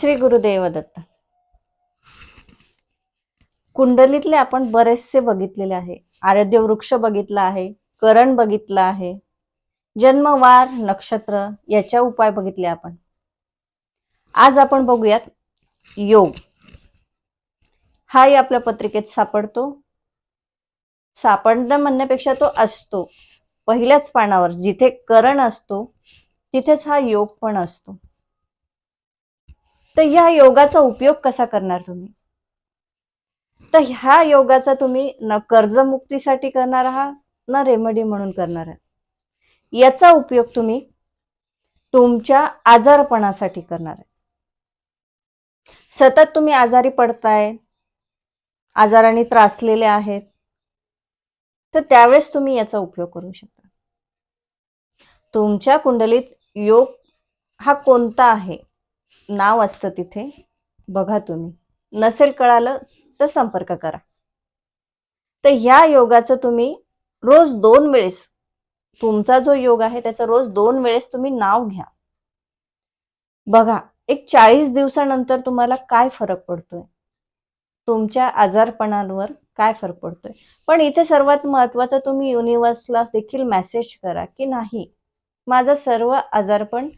श्री गुरुदेव दत्त कुंडलीतले आपण बरेचसे बघितलेले आहे. आराध्य वृक्ष बघितला आहे करण बघितला आहे जन्मवार नक्षत्र याच्या उपाय बघितले आपण. आज आपण बघूयात योग. हाही आपल्या पत्रिकेत सापडतो. सापडणं म्हणण्यापेक्षा तो असतो. पहिल्याच पानावर जिथे करण असतो तिथेच हा योग पण असतो. तर ह्या योगाचा उपयोग कसा करणार तुम्ही? तर ह्या योगाचा तुम्ही न कर्जमुक्तीसाठी करणार आहात ना रेमेडी म्हणून करणार आहात. याचा उपयोग तुम्ही तुमच्या आजारपणासाठी करणार आहे सतत तुम्ही आजारी पडताय आजाराने त्रासलेले आहेत तर त्यावेळेस तुम्ही याचा उपयोग करू शकता. तुमच्या कुंडलीत योग हा कोणता आहे? नाव असतं तिथे बघा तुम्ही. नसेल कळालं तर संपर्क करा. तर ह्या योगाचं तुम्ही रोज दोन वेळेस तुमचा जो योग आहे त्याचं रोज दोन वेळेस तुम्ही नाव घ्या. बघा एक चाळीस दिवसानंतर तुम्हाला काय फरक पडतोय? तुमच्या आजारपणांवर काय फरक पडतोय? पण इथे सर्वात महत्वाचं तुम्ही युनिव्हर्सला देखील मेसेज करा की नाही माझं सर्व आजारपण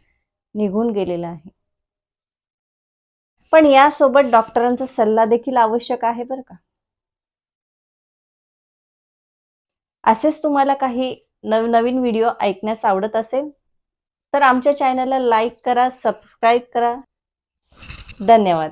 निघून गेलेलं आहे. पण यासोबत डॉक्टरांचा सल्ला देखील आवश्यक आहे बरं का. असेच तुम्हाला काही नवनवीन व्हिडिओ ऐकण्यास आवडत असेल तर आमच्या चॅनलला लाईक करा सबस्क्राईब करा. धन्यवाद.